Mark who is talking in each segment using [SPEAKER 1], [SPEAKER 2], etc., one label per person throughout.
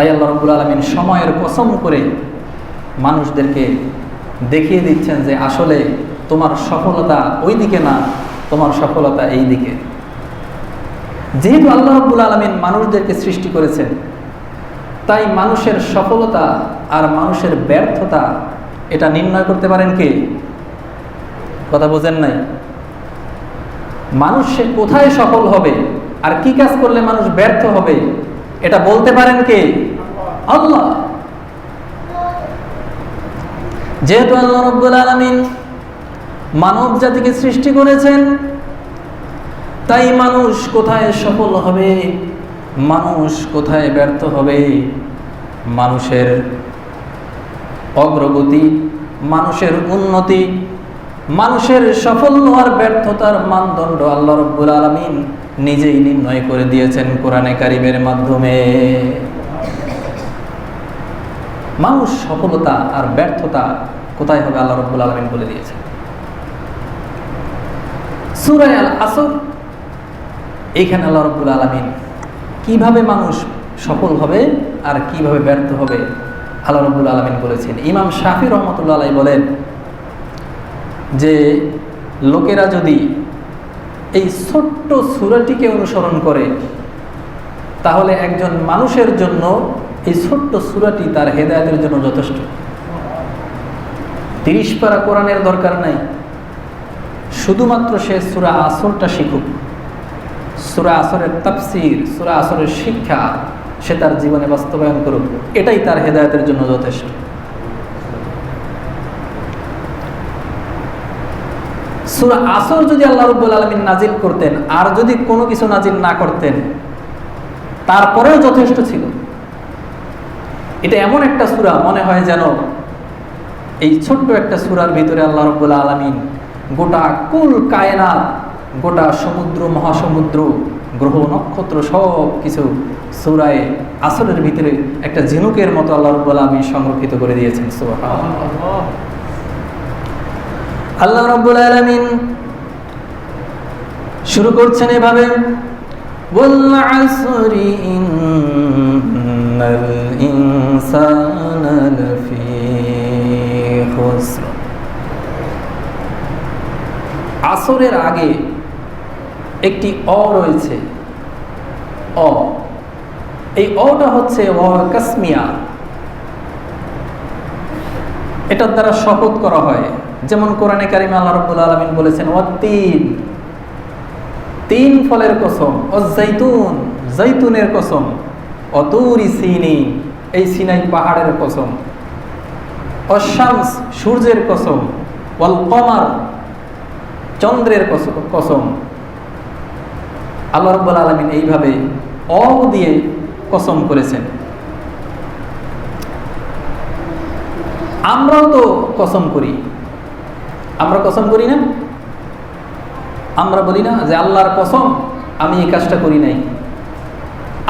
[SPEAKER 1] তাই আল্লাহ রব্বুল আলমিন সময়ের কসম করে মানুষদেরকে দেখিয়ে দিচ্ছেন যে আসলে তোমার সফলতা ওই দিকে না, তোমার সফলতা এই দিকে যেহেতু আল্লাহ রব্বুল আলমিন মানুষদেরকে সৃষ্টি করেছেন, তাই মানুষের সফলতা আর মানুষের ব্যর্থতা এটা নির্ণয় করতে পারেন কে? কথা বোঝেন নাই? মানুষ সে কোথায় সফল হবে আর কি কাজ করলে মানুষ ব্যর্থ হবে, এটা বলতে পারেন কে? আল্লাহ। যেহেতু আল্লাহ রব্বুল আলমিন মানব জাতিকে সৃষ্টি করেছেন, তাই মানুষ কোথায় সফল হবে? মানুষ কোথায় ব্যর্থ হবে? মানুষের অগ্রগতি, মানুষের উন্নতি, মানুষের সফল হওয়ার ব্যর্থতার মানদণ্ড আল্লাহ রব্বুল আলমিন নিজেই নির্ণয় করে দিয়েছেন কোরআনে কারিমের মাধ্যমে। মানুষ সফলতা আর ব্যর্থতা কোথায় হবে আল্লাহ রব্বুল আলমিন বলে দিয়েছেন। সুরায় আল আসর এইখানে আল্লাহ রব্বুল আলমিন কীভাবে মানুষ সফল হবে আর কীভাবে ব্যর্থ হবে আল্লাহ রব্বুল আলমিন বলেছেন। ইমাম শাফি রহমতুল্লাহ আলাই বলেন যে, লোকেরা যদি এই ছোট্ট সুরাটিকে অনুসরণ করে, তাহলে একজন মানুষের জন্য এই ছোট্ট সুরাটি তার হেদায়তের জন্য যথেষ্ট। তিরিশ পারা কোরআনের দরকার নাই। শুধুমাত্র সে সুরা আসরটা শিখুক। সুরা আসরের তাফসির, সুরা আসরের শিক্ষা সে তার জীবনে বাস্তবায়ন করুক। এটাই তার হেদায়তের জন্য যথেষ্ট। সুরা আসর যদি আল্লাহ রব্বুল আলমিন নাজিল করতেন, আর যদি কোনো কিছু নাজিল না করতেন, তারপরেও যথেষ্ট ছিল। এটা এমন একটা সুরা, মনে হয় যেন এই ছোট্ট একটা সুরার ভিতরে আল্লাহ রব্বুল আলমিন গোটা কুল কায়নাত, গোটা সমুদ্র, মহাসমুদ্র, গ্রহ, নক্ষত্র সব কিছু সুরায়, আসরের ভিতরে একটা ঝিনুকের মতো আল্লাহ রব্বুল আলমিন সংরক্ষিত করে দিয়েছেন আল্লাহ রব্বুল আলমিন শুরু করছেন এভাবে বল আসরি الإنسان لفي خسر আসরের আগে একটি অ রয়েছে অ এই অটা হচ্ছে অ কাসমিয়া এটার দ্বারা শপথ করা হয় যেমন কোরআনে কারিমে আল্লাহ রব্বুল আলমিন বলেছেন ও তিন তিন ফলের কসম ও জৈতুন জৈতুনের কসম অতুরি সিনি এই সিনাই পাহাড়ের কসম। অশামস সূর্যের কসম, ওয়াল কমার চন্দ্রের কসম। আল্লাহ রব্বুল আলমিন এইভাবে অ দিয়ে কসম করেছেন। আমরাও তো কসম করি। আমরা কসম করি না? আমরা বলি না যে আল্লাহর কসম, আমি এই কাজটা করি নাই।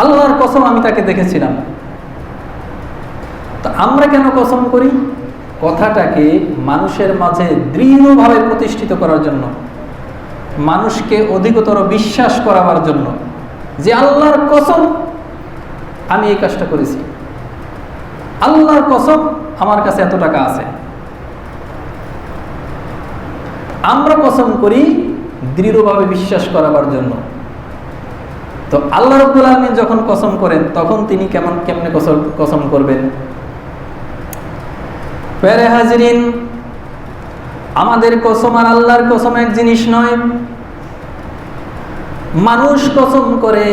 [SPEAKER 1] আল্লাহর কসম আমি তাকে দেখেছিলাম। আমরা কেন কসম করি? কথাটাকে মানুষের মাঝে দৃঢ়ভাবে প্রতিষ্ঠিত করার জন্য, মানুষকে অধিকতর বিশ্বাস করাবার জন্য যে আল্লাহর কসম আমি এই কাজটা করেছি। আল্লাহর কসম আমার কাছে এত টাকা আছে। আমরা কসম করি দৃঢ়ভাবে বিশ্বাস করাবার জন্য। তো আল্লাহ রব্বুল আলমিন যখন কসম করেন, তখন তিনি কেমন, কেমনে কসম কসম করবেন? হাজিরিন, আমাদের কসম আর আল্লাহর কসম এক জিনিস নয়। মানুষ কসম করে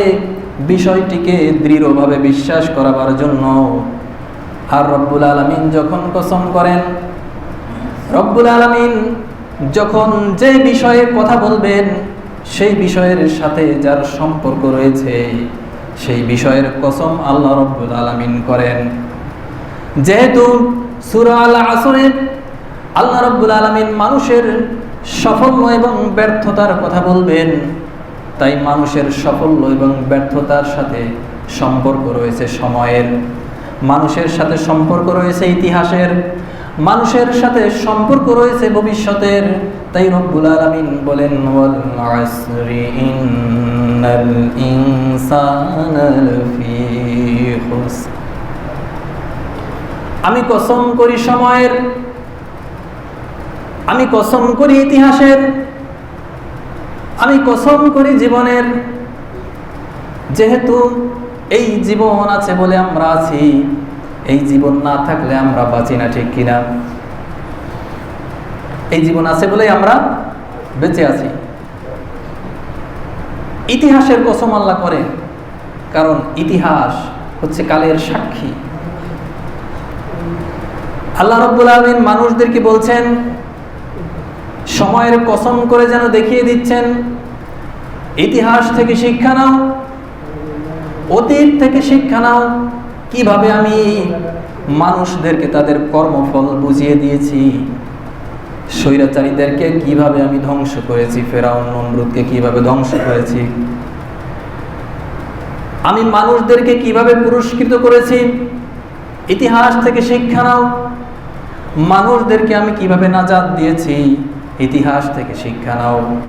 [SPEAKER 1] বিষয়টিকে দৃঢ়ভাবে বিশ্বাস করাবার জন্য আর রব্বুল আলমিন যখন কসম করেন, রব্বুল আলমিন যখন যে বিষয়ে কথা বলবেন, সেই বিষয়ের সাথে যার সম্পর্ক রয়েছে, সেই বিষয়ের কসম আল্লাহ রব্বুল আলমিন করেন। যেহেতু সুরা আল আসরে আল্লাহ রব্বুল আলমিন মানুষের সাফল্য এবং ব্যর্থতার কথা বলবেন। তাই মানুষের সাফল্য এবং ব্যর্থতার সাথে সম্পর্ক রয়েছে সময়ের। মানুষের সাথে সম্পর্ক রয়েছে ইতিহাসের। মানুষের সাথে সম্পর্ক রয়েছে ভবিষ্যতের। তাই রব্বুল আলামিন বলেন আসরি ইন্নাল খুসর আমি কসম করি সময়ের, আমি কসম করি ইতিহাসের, আমি কসম করি জীবনের। যেহেতু এই জীবন আছে বলে আমরা আছি, এই জীবন না থাকলে আমরা বাঁচি না, ঠিক কিনা? এই জীবন আছে বলে আমরা বেঁচে আছি। ইতিহাসের কসম আল্লাহ করে, কারণ ইতিহাস হচ্ছে কালের সাক্ষী। আল্লাহ রব্বুল আলমিন মানুষদেরকে বলছেন, সময়ের কসম করে যেন দেখিয়ে দিচ্ছেন, ইতিহাস থেকে শিক্ষা নাও, অতীত থেকে শিক্ষা নাও, কীভাবে আমি মানুষদেরকে তাদের কর্মফল বুঝিয়ে দিয়েছি, স্বৈরাচারীদেরকে কীভাবে আমি ধ্বংস করেছি, ফেরাউন, নমরুদকে কীভাবে ধ্বংস করেছি, আমি মানুষদেরকে কীভাবে পুরস্কৃত করেছি, ইতিহাস থেকে শিক্ষা নাও মানুষদেরকে আমি কীভাবে নাজাদ দিয়েছি? ইতিহাস থেকে শিক্ষা নাও।